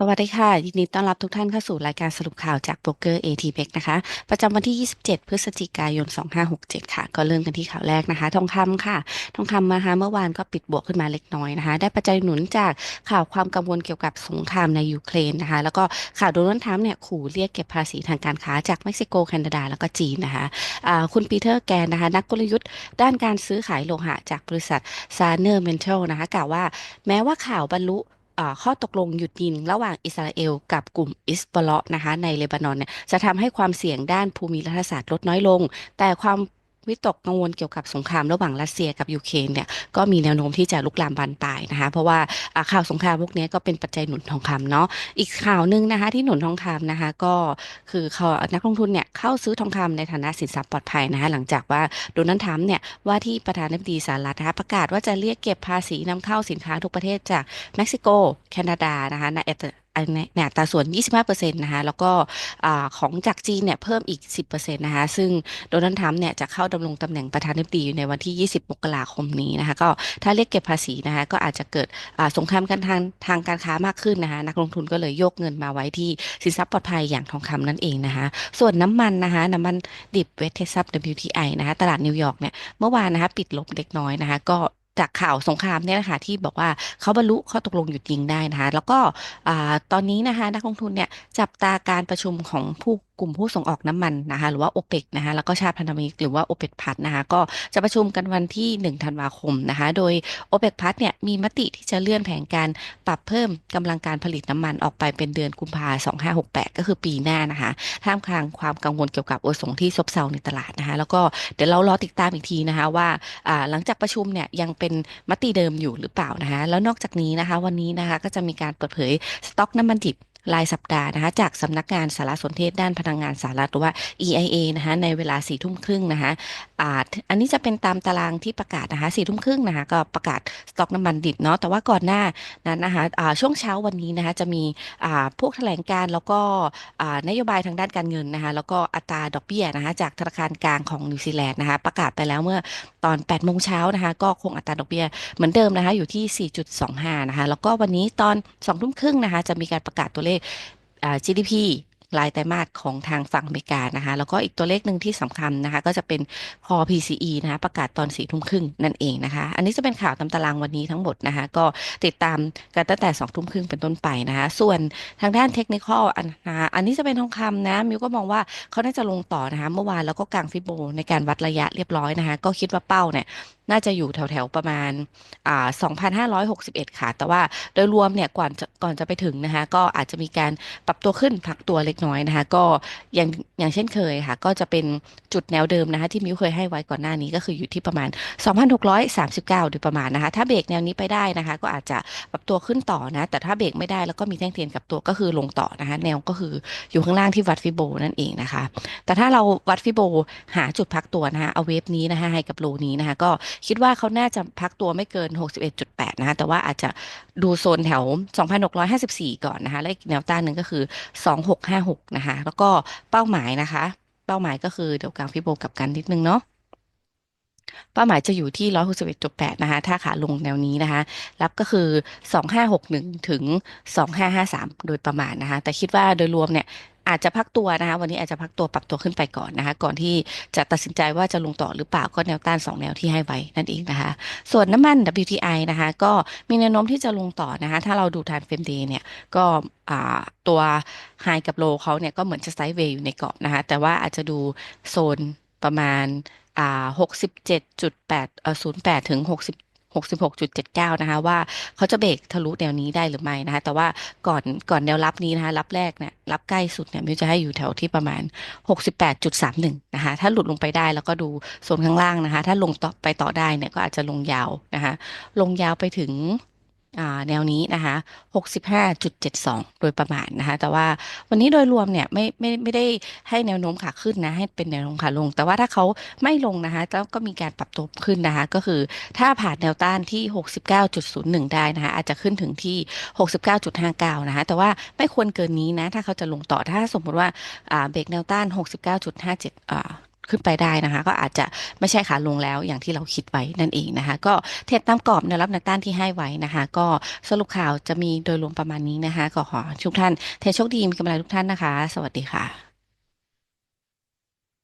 สวัสดีค่ะ ยินดีต้อนรับทุกท่านเข้าสู่รายการสรุปข่าวจากโบรกเกอร์ ATMEX นะคะ ประจำวันที่ 27 พฤศจิกายน 2567 ค่ะ ก็เริ่มกันที่ข่าวแรกนะคะ ทองคำค่ะ ทองคำนะคะเมื่อวานก็ปิดบวกขึ้นมาเล็กน้อยนะคะ ได้ปัจจัยหนุนจากข่าวความกังวลเกี่ยวกับสงครามในยูเครนนะคะ แล้วก็ข่าวโดนัลด์ทรัมป์เนี่ยขู่เรียกเก็บภาษีทางการค้าจากเม็กซิโก แคนาดา แล้วก็จีนนะคะอ่าคุณปีเตอร์แกนนะคะ นักกลยุทธ์ ด้านการซื้อขายโลหะจากบริษัทซาเนอร์เมนเทลนะคะกล่าวว่า แม้ว่าข่าวบรรลุ ข้อตกลงหยุดยิงระหว่างอิสราเอลกับกลุ่มอิสบอลนะคะในเลบานอนเนี่ยจะทำให้ความเสี่ยงด้านภูมิรัฐศาสตร์ลดน้อยลง แต่ความ วิตกกังวลเกี่ยวกับสงครามระหว่างรัสเซียกับยูเครนเนี่ยก็มีแนวโน้มที่จะลุกลามบานปลายนะคะเพราะว่าข่าวสงครามพวกนี้ก็เป็นปัจจัยหนุนทองคำเนาะอีกข่าวหนึ่งนะคะที่หนุนทองคำนะคะก็คือเขานักลงทุนเนี่ยเข้าซื้อทองคำในฐานะสินทรัพย์ปลอดภัยนะคะหลังจากว่าโดนัลด์ทรัมป์เนี่ยว่าที่ประธานาธิบดีสหรัฐนะคะประกาศว่าจะเรียกเก็บภาษีนำเข้าสินค้าทุกประเทศจากเม็กซิโก แคนาดานะคะในในในอัตราส่วน 25%นะคะ แล้วก็ของจากจีนเนี่ยเพิ่มอีก 10%นะคะ ซึ่งโดนัลด์ทรัมป์เนี่ยจะเข้าดำรงตำแหน่งประธานาธิบดีอยู่ในวันที่ 20 มกราคมนี้นะคะ ก็ถ้าเรียกเก็บภาษีนะคะ ก็อาจจะเกิดสงครามกันทางทางการค้ามากขึ้นนะคะ นักลงทุนก็เลยโยกเงินมาไว้ที่สินทรัพย์ปลอดภัยอย่างทองคำนั่นเองนะคะ ส่วนน้ำมันนะคะ น้ำมันดิบเวสเทซับ WTI นะคะ ตลาดนิวยอร์กเนี่ย เมื่อวานนะคะ ปิดลบเล็กน้อยนะคะ ก็ จากข่าวสงครามเนี่ยนะคะที่บอกว่าเขาบรรลุข้อตกลงหยุดยิงได้นะคะ แล้วก็อตอนนี้นะคะนักลงทุนเนี่ยจับตาการประชุมของผู้ กลุ่มผู้ส่งออกน้ำมันนะคะหรือว่า o อเปกนะคะแล้วก็ชาติพันธมิตรหรือว่า o อเปกพัทนะคะก็จะประชุมกันวันที่ 1 ธันวาคมนะคะโดย o อเปกพัทเนี่ยมีมติที่จะเลื่อนแผนการปรับเพิ่มกำลังการผลิตน้ำมันออกไปเป็นเดือนกุมภาสองห้าหกแปดก็คือปีหน้านะคะท่ามกลางความกังวลเกี่ยวกับโอสงที่ซบเซาในตลาดนะคะแล้วก็เดี๋ยวเรารอติดตามอีกทีนะคะว่าอ่าหลังจากประชุมเนี่ยยังเป็นมติเดิมอยู่หรือเปล่านะคะแล้วนอกจากนี้นะคะวันนี้นะคะก็จะมีการเปิดเผยสต็อกน้ำมันดิบ รายสัปดาห์นะคะจากสำนักงานสารสนเทศด้านพลังงานสหรัฐหรือว่า EIA นะคะในเวลาสี่ทุ่มครึ่งนะคะอ่าอันนี้จะเป็นตามตารางที่ประกาศนะคะสี่ทุ่มครึ่งนะคะก็ประกาศสต็อกน้ำมันดิบเนาะแต่ว่าก่อนหน้านั้นนะคะช่วงเช้าวันนี้นะคะจะมีพวกแถลงการแล้วก็นโยบายทางด้านการเงินนะคะแล้วก็อัตราดอกเบี้ยนะคะจากธนาคารกลางของนิวซีแลนด์นะคะประกาศไปแล้วเมื่อตอน8โมงเช้านะคะก็คงอัตราดอกเบี้ยเหมือนเดิมนะคะอยู่ที่ 4.25 นะคะแล้วก็วันนี้ตอน2ทุ่มครึ่งนะคะจะมีการประกาศตัวเลข GDP รายไตรมาสของทางฝั่งอเมริกานะคะ แล้วก็อีกตัวเลขหนึ่งที่สำคัญนะคะ ก็จะเป็น Core PCE นะคะประกาศตอน4ทุ่มครึ่งนั่นเองนะคะ อันนี้จะเป็นข่าวตามตารางวันนี้ทั้งหมดนะคะ ก็ติดตามกันตั้งแต่2ทุ่มครึ่งเป็นต้นไปนะคะ ส่วนทางด้านเทคนิคอลอันนี้จะเป็นทองคำนะ มิวก็มองว่าเขาน่าจะลงต่อนะคะ เมื่อวานแล้วก็กางฟิโบในการวัดระยะเรียบร้อยนะคะ ก็คิดว่าเป้าเนี่ย น่าจะอยู่แถวๆประมาณอ่า2,561 ค่ะ แต่ว่าโดยรวมเนี่ยก่อนจะก่อนจะไปถึงนะคะ ก็อาจจะมีการปรับตัวขึ้นพักตัวเล็กน้อยนะคะ ก็อย่างอย่างเช่นเคยค่ะ ก็จะเป็นจุดแนวเดิมนะคะที่มิวเคยให้ไว้ก่อนหน้านี้ก็คืออยู่ที่ประมาณ 2,639 โดยประมาณนะคะ ถ้าเบรกแนวนี้ไปได้นะคะ ก็อาจจะปรับตัวขึ้นต่อนะ แต่ถ้าเบรกไม่ได้แล้วก็มีแท่งเทียนกับตัวก็คือลงต่อนะคะ แนวก็คืออยู่ข้างล่างที่วัดฟิโบนั่นเองนะคะ แต่ถ้าเราวัดฟิโบหาจุดพักตัวนะคะเอาเวฟนี้นะคะให้กับโลนี้นะคะก็คิดว่าเขาน่าจะพักตัวไม่เกิน 61.8 นะคะแต่ว่าอาจจะดูโซนแถว 2,654 ก่อนนะคะ และอีกแนวต้านหนึ่งก็คือ 2656 นะคะ แล้วก็เป้าหมายนะคะ เป้าหมายก็คือเดี๋ยวกลางฟิโบกับกันนิดนึงเนาะ เป้าหมายจะอยู่ที่ 161.8 นะคะ ถ้าขาลงแนวนี้นะคะ รับก็คือ 2561 ถึง 2553 โดยประมาณนะคะ แต่คิดว่าโดยรวมเนี่ยอาจจะพักตัวนะคะ วันนี้อาจจะพักตัวปรับตัวขึ้นไปก่อนนะคะ ก่อนที่จะตัดสินใจว่าจะลงต่อหรือเปล่าก็แนวต้าน 2 แนวที่ให้ไว้นั่นเองนะคะ ส่วนน้ำมัน WTI นะคะ ก็มีแนวโน้มที่จะลงต่อนะคะ ถ้าเราดูทานเฟมเดย์เนี่ยก็ตัวไฮกับโลเขาเนี่ยก็เหมือนจะไซด์เวย์อยู่ในกรอบนะคะ แต่ว่าอาจจะดูโซนประมาณ อ่าหกสิบเจ็ดจุดแปดเอ่อศูนย์แปดถึงหกสิบหกสิบหกจุดเจ็ดเก้านะคะ ว่าเขาจะเบรกทะลุแนวนี้ได้หรือไม่นะคะ แต่ว่าก่อนก่อนแนวรับนี้นะคะ รับแรกเนี่ยรับใกล้สุดเนี่ยมิวจะให้อยู่แถวที่ประมาณหกสิบแปดจุดสามหนึ่งนะคะ ถ้าหลุดลงไปได้แล้วก็ดูโซนข้างล่างนะคะ ถ้าลงต่อไปต่อได้เนี่ยก็อาจจะลงยาวนะคะ ลงยาวไปถึง อ่าแนวนี้นะคะ65.72 โดยประมาณนะคะ แต่ว่าวันนี้โดยรวมเนี่ยไม่ไม่ไม่ได้ให้แนวโน้มขาขึ้นนะ ให้เป็นแนวโน้มขาลง แต่ว่าถ้าเขาไม่ลงนะคะแล้วก็มีการปรับตัวขึ้นนะคะ ก็คือถ้าผ่านแนวต้านที่ 69.01 ได้นะคะ อาจจะขึ้นถึงที่ 69.59 นะคะ แต่ว่าไม่ควรเกินนี้นะ ถ้าเขาจะลงต่อ ถ้าสมมติว่าอ่าเบรกแนวต้าน 69.57อ่า ขึ้นไปได้นะคะ ก็อาจจะไม่ใช่ขาลงแล้วอย่างที่เราคิดไว้นั่นเองนะคะ ก็เทรดตามกรอบแนวรับแนวต้านที่ให้ไว้นะคะ ก็สรุปข่าวจะมีโดยรวมประมาณนี้นะคะก็ขอทุกท่านเทโชคดีมีกำไรทุกท่านนะคะ สวัสดีค่ะ